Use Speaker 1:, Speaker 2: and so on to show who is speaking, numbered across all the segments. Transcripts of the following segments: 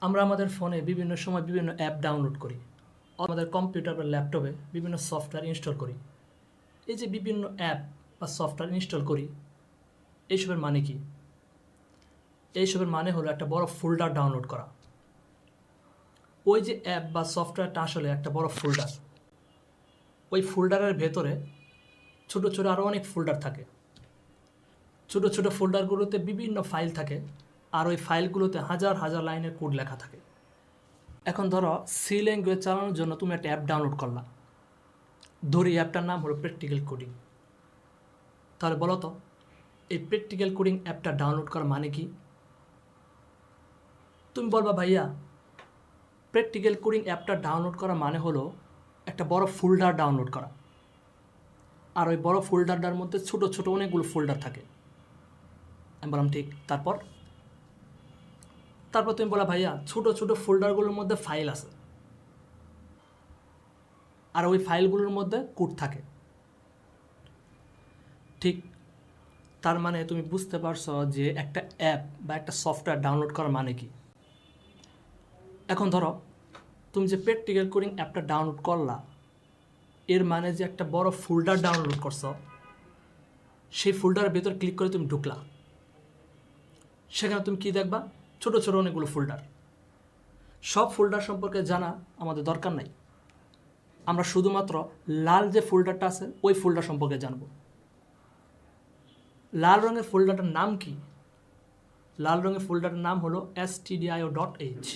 Speaker 1: আমরা আমাদের ফোনে বিভিন্ন সময় বিভিন্ন অ্যাপ ডাউনলোড করি। আমাদের কম্পিউটার বা ল্যাপটপে বিভিন্ন সফটওয়্যার ইনস্টল করি। এই যে বিভিন্ন অ্যাপ বা সফটওয়্যার ইনস্টল করি, এইসবের মানে কি? এইসবের মানে হলো একটা বড় ফোল্ডার ডাউনলোড করা। ওই যে অ্যাপ বা সফটওয়্যারটা আসলে একটা বড় ফোল্ডার। ওই ফোল্ডারের ভেতরে ছোট ছোট আরও অনেক ফোল্ডার থাকে। ছোট ছোট ফোল্ডারগুলোতে বিভিন্ন ফাইল থাকে। আর ওই ফাইলগুলোতে হাজার হাজার লাইনের কোড লেখা থাকে। এখন ধরো, সি ল্যাঙ্গুয়েজ চালানোর জন্য তুমি একটা অ্যাপ ডাউনলোড করলা। ধরি অ্যাপটার নাম হলো প্র্যাকটিক্যাল কোডিং। তাহলে বলো তো, এই প্র্যাকটিক্যাল কোডিং অ্যাপটা ডাউনলোড করা মানে কি? তুমি বলবা, ভাইয়া, প্র্যাকটিক্যাল কোডিং অ্যাপটা ডাউনলোড করা মানে হলো একটা বড় ফোল্ডার ডাউনলোড করা। আর ওই বড় ফোল্ডারটার মধ্যে ছোট ছোট অনেকগুলো ফোল্ডার থাকে। আমি বললাম, ঠিক, তারপর? তারপর তুমি বলা, ভাইয়া, ছোট ছোট ফোল্ডারগুলোর মধ্যে ফাইল আছে। আর ওই ফাইলগুলোর মধ্যে কোড থাকে। ঠিক, তার মানে তুমি বুঝতে পারছ যে একটা অ্যাপ বা একটা সফটওয়্যার ডাউনলোড করার মানে কি? এখন ধরো, তুমি যে প্র্যাকটিক্যাল কোডিং অ্যাপটা ডাউনলোড করলা, এর মানে যে একটা বড় ফোল্ডার ডাউনলোড করছ, সেই ফোল্ডারের ভেতর ক্লিক করে তুমি ঢুকলা। সেখানে তুমি কি দেখবা? ছোট ছোট অনেকগুলো ফোল্ডার সব ফোল্ডার সম্পর্কে জানা আমাদের দরকার নাই। আমরা শুধুমাত্র লাল যে ফোল্ডারটা আছে, ওই ফোল্ডার সম্পর্কে জানব। লাল রঙের ফোল্ডারটার নাম কি? লাল রঙের ফোল্ডারটার নাম হলো এস ডট এইচ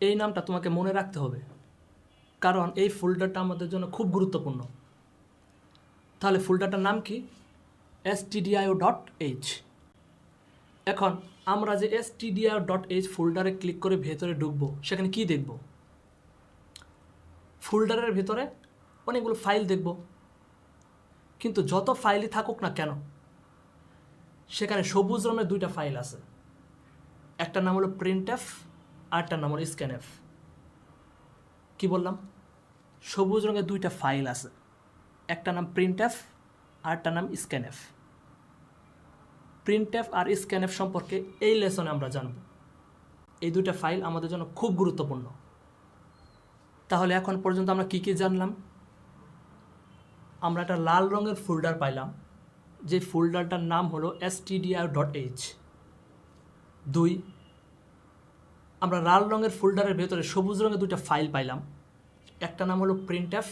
Speaker 1: এই নামটা তোমাকে মনে রাখতে হবে, কারণ এই ফোল্ডারটা আমাদের জন্য খুব গুরুত্বপূর্ণ। তাহলে ফোল্ডারটার নাম কি? এস ডট এইচ এখন আমরা যে এস টিডিআর ডট এইচ ফোল্ডারে ক্লিক করে ভেতরে ঢুকবো, সেখানে কি দেখব? ফোল্ডারের ভেতরে অনেকগুলো ফাইল দেখব। কিন্তু যত ফাইলই থাকুক না কেন, সেখানে সবুজ রঙের দুইটা ফাইল আছে। একটার নাম হলো প্রিন্ট এফ আরটার নাম হলো স্ক্যানএফ কি বললাম? সবুজ রঙের দুইটা ফাইল আছে। একটা নাম প্রিন্ট এফ আরটার নাম স্ক্যানএফ প্রিন্টএফ আর স্ক্যানএফ সম্পর্কে এই লেসনে আমরা জানব। এই দুটা ফাইল আমাদের জন্য খুব গুরুত্বপূর্ণ। তাহলে এখন পর্যন্ত আমরা কী কী জানলাম? আমরা একটা লাল রঙের ফোল্ডার পাইলাম, যে ফোল্ডারটার নাম হলো এস টিডিআর ডট এইচ দুই, আমরা লাল রঙের ফোল্ডারের ভেতরে সবুজ রঙের দুইটা ফাইল পাইলাম। একটা নাম হলো প্রিন্টএফ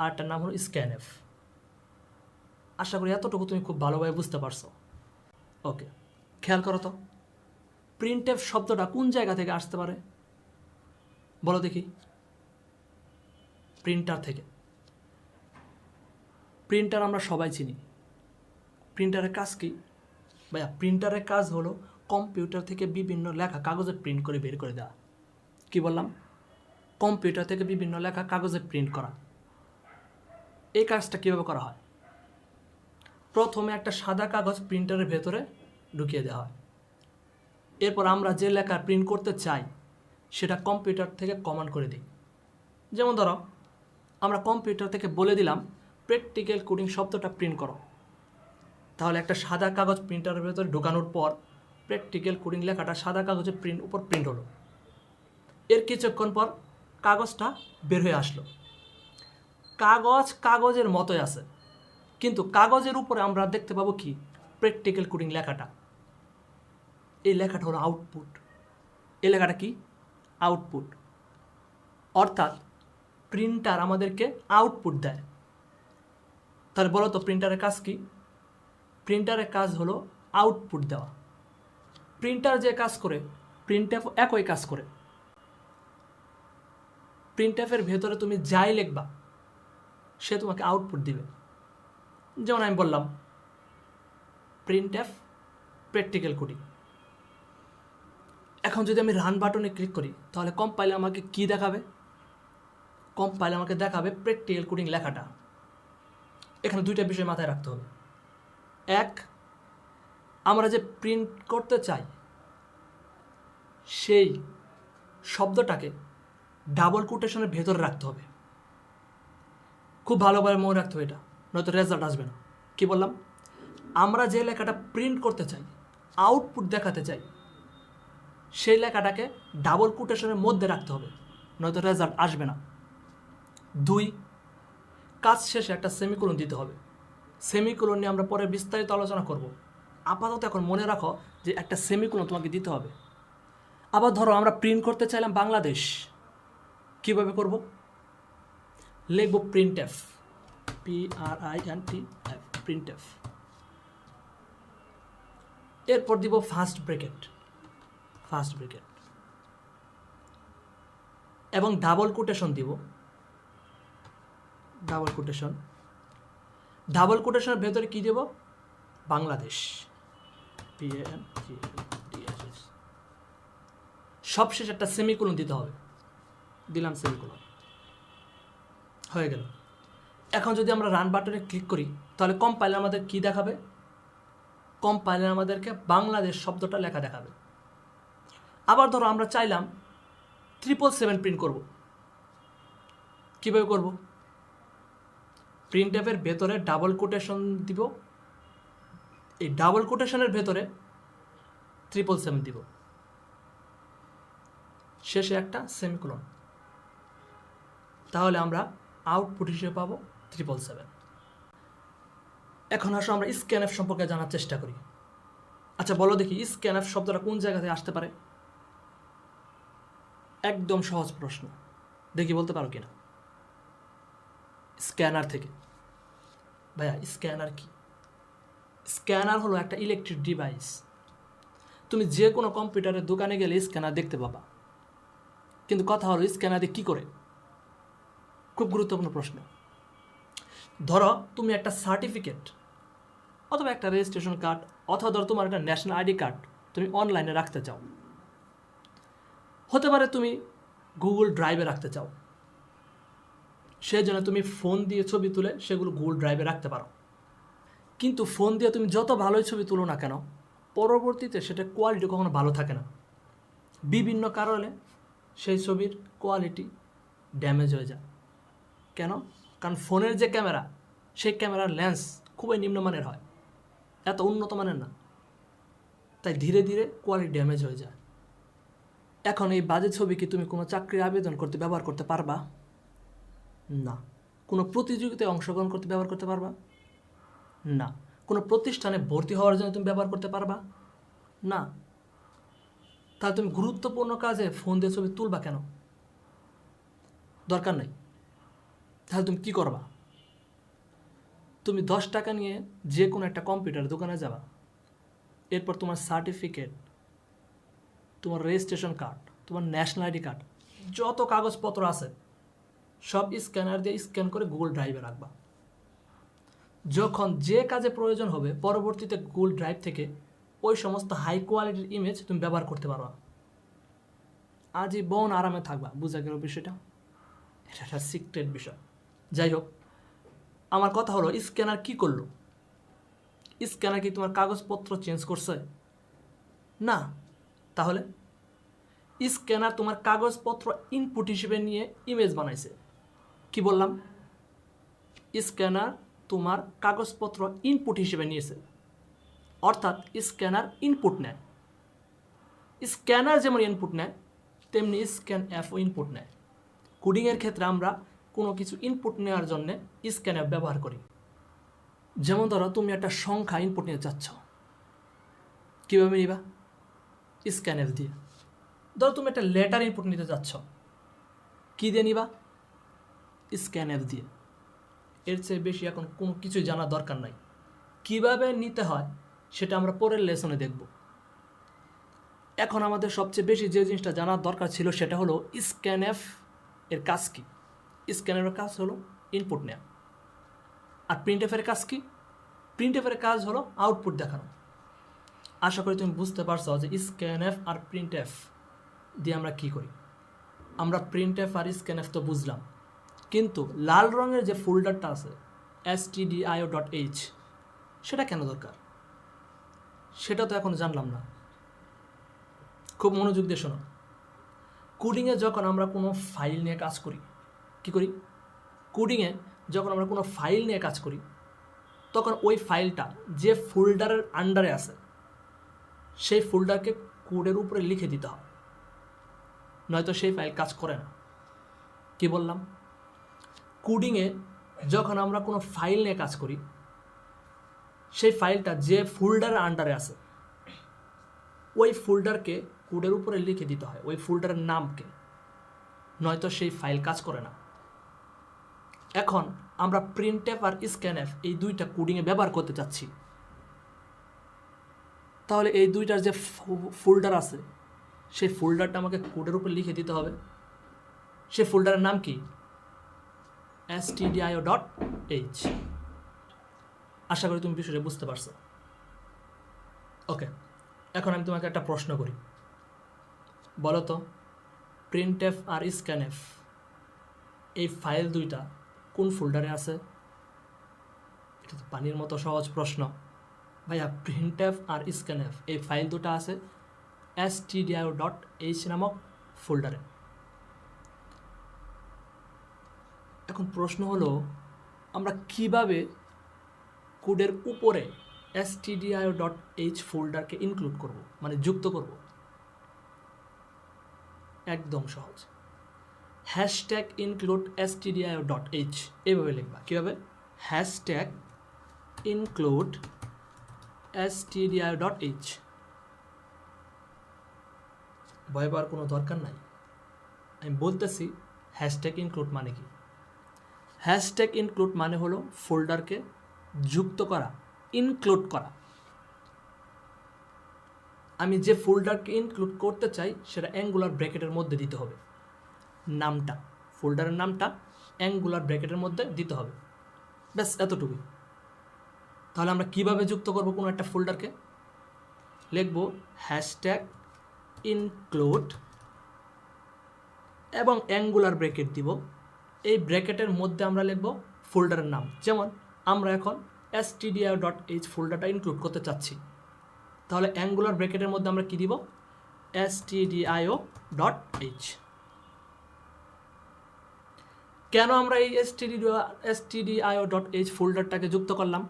Speaker 1: আর একটার নাম হলো স্ক্যানএফ আশা করি এতটুকু তুমি খুব ভালোভাবে বুঝতে পারছ। ওকে খেয়াল করো তো। প্রিন্টেফ শব্দটা কোন জায়গা থেকে আসতে পারে? বলো দেখি। প্রিন্টার থেকে। প্রিন্টার আমরা সবাই চিনি। প্রিন্টারের কাজ কি? ভাইয়া প্রিন্টারের কাজ হলো কম্পিউটার থেকে বিভিন্ন লেখা কাগজে প্রিন্ট করে বের করে দেওয়া। কি বললাম? কম্পিউটার থেকে বিভিন্ন লেখা কাগজে প্রিন্ট করা। এই কাজটা কীভাবে করা হয়? প্রথমে একটা সাদা কাগজ প্রিন্টারের ভেতরে ঢুকিয়ে দেওয়া হয়। এরপর আমরা যে লেখা প্রিন্ট করতে চাই, সেটা কম্পিউটার থেকে কমান্ড করে দিই। যেমন ধরো, আমরা কম্পিউটার থেকে বলে দিলাম প্র্যাকটিক্যাল কোডিং শব্দটা প্রিন্ট করো। তাহলে একটা সাদা কাগজ প্রিন্টারের ভেতরে ঢোকানোর পর প্র্যাকটিক্যাল কোডিং লেখাটা সাদা কাগজে প্রিন্ট উপর প্রিন্ট হলো। এর কিছুক্ষণ পর কাগজটা বের হয়ে আসলো। কাগজ কাগজের মতোই আছে। কিন্তু কাগজের উপরে আমরা দেখতে পাবো কি? প্র্যাকটিক্যাল কোডিং লেখাটা। এই লেখাটা হলো আউটপুট এই লেখাটা কি? আউটপুট অর্থাৎ প্রিন্টার আমাদেরকে আউটপুট দেয়। তাহলে বলো তো প্রিন্টারের কাজ কি? প্রিন্টারের কাজ হলো আউটপুট দেওয়া। প্রিন্টার যে কাজ করে প্রিন্টএফ একই কাজ করে। প্রিন্টএফের ভেতরে তুমি যাই লিখবা, সে তোমাকে আউটপুট দিবে। যেমন আমি বললাম প্রিন্ট এফ প্র্যাকটিক্যাল কোডিং এখন যদি আমি রান বাটনে ক্লিক করি, তাহলে কম্পাইলে আমাকে কি দেখাবে? কম্পাইলে আমাকে দেখাবে প্র্যাকটিক্যাল কোডিং লেখাটা। এখানে দুইটা বিষয় মাথায় রাখতে হবে। এক, আমরা যে প্রিন্ট করতে চাই, সেই শব্দটাকে ডাবল কোটেশনের ভেতরে রাখতে হবে। খুব ভালোভাবে মনে রাখতে হবে এটা। নয়তো রেজাল্ট আসবে না। কি বললাম? আমরা যে লেখাটা প্রিন্ট করতে চাই আউটপুট দেখাতে চাই, সেই লেখাটাকে ডাবল কোটেশনের মধ্যে রাখতে হবে, নয়তো রেজাল্ট আসবে না। দুই, কাজ শেষে একটা সেমিকোলন দিতে হবে। সেমিকোলন নিয়ে আমরা পরে বিস্তারিত আলোচনা করব। আপাতত এখন মনে রাখো যে একটা সেমিকোলন তোমাকে দিতে হবে। আবার ধরো আমরা প্রিন্ট করতে চাইলাম বাংলাদেশ। কীভাবে করব? লিখব print F P R I এরপর দিব ফার্স্ট ব্রেকেট ফার্স্ট ব্রেকেট এবং ডাবল কোটেশন দিব ডাবল কোটেশন ডাবল কোটেশনের ভেতরে কি দেব? বাংলাদেশ. সবশেষে একটা সেমিকোলন দিতে হবে। দিলাম সেমিকোলন হয়ে গেল। এখন যদি আমরা রান বাটনে ক্লিক করি, তাহলে কম্পাইলার আমাদের কি দেখাবে? কম্পাইলার আমাদেরকে বাংলাদেশ শব্দটা লেখা দেখাবে। আবার ধরো আমরা চাইলাম ট্রিপল সেভেন প্রিন্ট করব। কীভাবে করব? প্রিন্ট অ্যাপের ভেতরে ডাবল কোটেশন দিব। এই ডাবল কোটেশনের ভেতরে ট্রিপল সেভেন দিব। শেষে একটা সেমিকোলন তাহলে আমরা আউটপুট হিসেবে পাবো ট্রিপল সেভেন এখন আসো আমরা স্ক্যানএফ সম্পর্কে জানার চেষ্টা করি। আচ্ছা বলো দেখি স্ক্যানএফ শব্দটা কোন জায়গা থেকে আসতে পারে? একদম সহজ প্রশ্ন। দেখি, বলতে পারো কিনা? স্ক্যানার থেকে। ভাইয়া, স্ক্যানার কি? স্ক্যানার হলো একটা ইলেকট্রিক ডিভাইস তুমি যে কোনো কম্পিউটারের দোকানে গেলে স্ক্যানার দেখতে পাবা। কিন্তু কথা হলো, স্ক্যানার দিয়ে কী করে? খুব গুরুত্বপূর্ণ প্রশ্ন। ধরো তুমি একটা সার্টিফিকেট অথবা একটা রেজিস্ট্রেশন কার্ড অথবা ধরো তোমার একটা ন্যাশনাল আইডি কার্ড তুমি অনলাইনে রাখতে চাও। হতে পারে তুমি গুগল ড্রাইভে রাখতে চাও। সেই জন্য তুমি ফোন দিয়ে ছবি তুলে সেগুলো গুগল ড্রাইভে রাখতে পারো। কিন্তু ফোন দিয়ে তুমি যত ভালোই ছবি তুলো না কেন, পরবর্তীতে সেটা কোয়ালিটি কখনো ভালো থাকে না। বিভিন্ন কারণে সেই ছবির কোয়ালিটি ড্যামেজ হয়ে যায়। কেন? কারণ ফোনের যে ক্যামেরা, সেই ক্যামেরার লেন্স খুবই নিম্নমানের হয়। এত উন্নত মানের না। তাই ধীরে ধীরে কোয়ালিটি ড্যামেজ হয়ে যায়। এখন এই বাজে ছবি কি তুমি কোনো চাকরির আবেদন করতে ব্যবহার করতে পারবা? না। কোনো প্রতিযোগিতায় অংশগ্রহণ করতে ব্যবহার করতে পারবা? না। কোনো প্রতিষ্ঠানে ভর্তি হওয়ার জন্য তুমি ব্যবহার করতে পারবা? না। তাহলে তুমি গুরুত্বপূর্ণ কাজে ফোন দিয়ে ছবি তুলবা কেন? দরকার নেই। তাহলে তুমি কি করবা? তুমি দশ টাকা নিয়ে যে কোনো একটা কম্পিউটার দোকানে যাবা। এরপর তোমার সার্টিফিকেট তোমার রেজিস্ট্রেশন কার্ড তোমার ন্যাশনাল আইডি কার্ড যত কাগজপত্র আছে, সব স্ক্যানার দিয়ে স্ক্যান করে গুগল ড্রাইভে রাখবা। যখন যে কাজে প্রয়োজন হবে, পরবর্তীতে গুগল ড্রাইভ থেকে ওই সমস্ত হাই কোয়ালিটির ইমেজ তুমি ব্যবহার করতে পারবা। আজীবন আরামে থাকবা। বুঝা গেল বিষয়টা? এটা একটা সিক্রেট বিষয়। যাই হোক, আমার কথা হলো স্ক্যানার কি করল? স্ক্যানার কি তোমার কাগজপত্র চেঞ্জ করছে? না। তাহলে? স্ক্যানার তোমার কাগজপত্র ইনপুট হিসেবে নিয়ে ইমেজ বানাইছে। কি বললাম? স্ক্যানার তোমার কাগজপত্র ইনপুট হিসেবে নিয়েছে। অর্থাৎ স্ক্যানার ইনপুট নেয়। স্ক্যানার যেমন ইনপুট নেয়, তেমনি স্ক্যান অ্যাপও ইনপুট নেয়। কোডিংয়ের ক্ষেত্রে আমরা কোনো কিছু ইনপুট নেওয়ার জন্য স্ক্যান অ্যাপ ব্যবহার করি। যেমন ধরো, তুমি একটা সংখ্যা ইনপুট নিতে চাচ্ছ। কীভাবে নিবা? স্ক্যান অ্যাপ দিয়ে। ধরো, তুমি একটা লেটার ইনপুট নিতে চাচ্ছ। কী দিয়ে নিবা? স্ক্যান অ্যাপ দিয়ে। এর চেয়ে বেশি এখন কোনো কিছুই জানার দরকার নাই। কীভাবে নিতে হয়, সেটা আমরা পরের লেসনে দেখব। এখন আমাদের সবচেয়ে বেশি যে জিনিসটা জানার দরকার ছিল, সেটা হলো স্ক্যানএফ এর কাজ কী? স্ক্যানের কাজ হলো ইনপুট নেওয়া আর প্রিন্ট এফের কাজ কি? প্রিন্ট এফের কাজ হলো আউটপুট দেখানো। আশা করি তুমি বুঝতে পারছ যে স্ক্যান এফ আর প্রিন্ট এফ দিয়ে আমরা কী করি। আমরা প্রিন্ট এফ আর স্ক্যান এফ তো বুঝলাম। কিন্তু লাল রঙের যে ফোল্ডারটা আছে এস ডট এইচ সেটা কেন দরকার? সেটা তো এখন জানলাম না। খুব মনোযোগ দিয়ে শোনো। কোডিংয়ে যখন আমরা কোনো ফাইল নিয়ে কাজ করি কি করি? কোডিংয়ে যখন আমরা কোনো ফাইল নিয়ে কাজ করি, তখন ওই ফাইলটা যে ফোল্ডারের আন্ডারে আছে, সেই ফোল্ডারকে কোডের উপরে লিখে দিতে হয়। নয়তো সেই ফাইল কাজ করে না। কি বললাম? কোডিংয়ে যখন আমরা কোনো ফাইল নিয়ে কাজ করি, সেই ফাইলটা যে ফোল্ডারের আন্ডারে আছে, ওই ফোল্ডারকে কোডের উপরে লিখে দিতে হয়, ওই ফোল্ডারের নামকে। নয়তো সেই ফাইল কাজ করে না। এখন আমরা প্রিন্টএফ আর স্ক্যানএফ এই দুইটা কোডিংয়ে ব্যবহার করতে চাচ্ছি। তাহলে এই দুইটার যে ফোল্ডার আছে, সেই ফোল্ডারটা আমাকে কোডের উপর লিখে দিতে হবে। সেই ফোল্ডারের নাম কি? এস ডট এইচ আশা করি তুমি বিষয়টা বুঝতে পারছ। ওকে এখন আমি তোমাকে একটা প্রশ্ন করি। বলো তো প্রিন্টএফ আর স্ক্যানএফ এই ফাইল দুইটা কোন ফোল্ডারে আছে? এটা তো পানির মতো সহজ প্রশ্ন। ভাইয়া প্রিন্টএফ আর স্ক্যানএফ এই ফাইল দুটো আছে এস টিডিআইও ডট এইচ নামক ফোল্ডারে এখন প্রশ্ন হলো, আমরা কীভাবে কোডের উপরে এস টিডিআইও ডট এইচ ফোল্ডারকে ইনক্লুড করব? মানে যুক্ত করব? একদম সহজ। Hashtag include S TDIO dot H এইভাবে লিখবা, কীভাবে? Hashtag include S TDIO dot H ভয় পাওয়ার কোনো দরকার নাই। আমি বলতেছি, হ্যাশট্যাগ ইনক্লুড মানে কি? হ্যাশট্যাগ ইনক্লুড মানে হলো ফোল্ডারকে যুক্ত করা ইনক্লুড করা। আমি যে ফোল্ডারকে ইনক্লুড করতে চাই, সেটা অ্যাঙ্গুলার ব্র্যাকেটের মধ্যে দিতে হবে। নামটা, ফোল্ডারের নামটা অ্যাঙ্গুলার ব্র্যাকেটের মধ্যে দিতে হবে। ব্যাস, এতটুকুই। তাহলে আমরা কীভাবে যুক্ত করব কোনো একটা ফোল্ডারকে? লিখব হ্যাশট্যাগ ইনক্লুড এবং অ্যাঙ্গুলার ব্র্যাকেট দিব। এই ব্র্যাকেটের মধ্যে আমরা লিখব ফোল্ডারের নাম। যেমন আমরা এখন এস টিডিআই ডট এইচ ফোল্ডারটা ইনক্লুড করতে চাচ্ছি। তাহলে অ্যাঙ্গুলার ব্র্যাকেটের মধ্যে আমরা কী দিব? এস টিডিআইও ডট এইচ কেন আমরা এই S TD S TDIO dot H ফোল্ডারটাকে যুক্ত করলাম?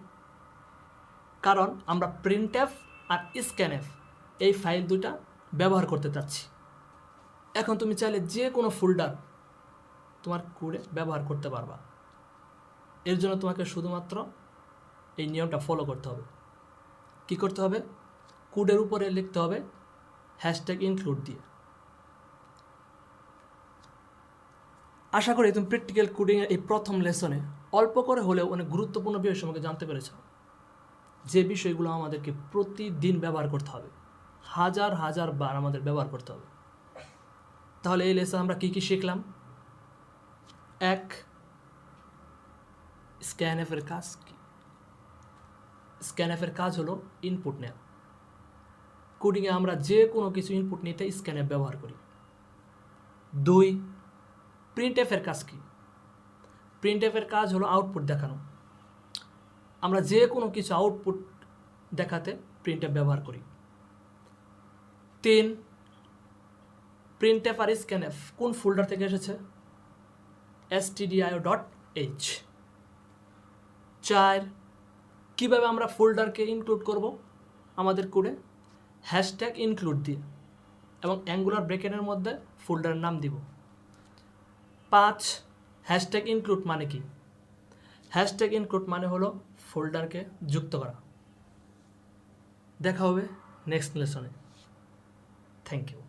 Speaker 1: কারণ আমরা প্রিন্টএফ আর স্ক্যানএফ এই ফাইল দুটা ব্যবহার করতে চাচ্ছি। এখন তুমি চাইলে যে কোনো ফোল্ডার তোমার কোডে ব্যবহার করতে পারবা। এর জন্য তোমাকে শুধুমাত্র এই নিয়মটা ফলো করতে হবে। কি করতে হবে? কোডের উপরে লিখতে হবে হ্যাশট্যাগ ইনক্লুড দিয়ে। আশা করি তুমি প্র্যাকটিক্যাল কোডিংয়ের এই প্রথম লেসনে অল্প করে হলেও অনেক গুরুত্বপূর্ণ বিষয় সম্পর্কে জানতে পেরেছ। যে বিষয়গুলো আমাদেরকে প্রতিদিন ব্যবহার করতে হবে, হাজার হাজার বার আমাদের ব্যবহার করতে হবে। তাহলে এই লেসন আমরা কী কী শিখলাম? এক স্ক্যান স্ক্যানএফের কাজ কি? স্ক্যানএফের কাজ হলো ইনপুট নেওয়া কোডিংয়ে আমরা যে কোনো কিছু ইনপুট নিতে স্ক্যানএফ ব্যবহার করি। দুই প্রিন্টএফের কাজ কি? প্রিন্টএফের কাজ হলো আউটপুট দেখানো। আমরা যে কোনো কিছু আউটপুট দেখাতে প্রিন্টএফ ব্যবহার করি। তিন প্রিন্টএফ আর স্ক্যানএফ কোন ফোল্ডার থেকে এসেছে? এস টিডিআইও ডট এইচ চার, কীভাবে আমরা ফোল্ডারকে ইনক্লুড করব? আমাদের কোডে হ্যাশট্যাগ ইনক্লুড দিয়ে এবং অ্যাঙ্গুলার ব্রেকেটের মধ্যে ফোল্ডারের নাম দিব। পাঁচ হ্যাশট্যাগ ইনক্লুড মানে কি? হ্যাশট্যাগ ইনক্লুড মানে হলো ফোল্ডারকে যুক্ত করা। দেখা হবে নেক্সট লেসনে থ্যাংক ইউ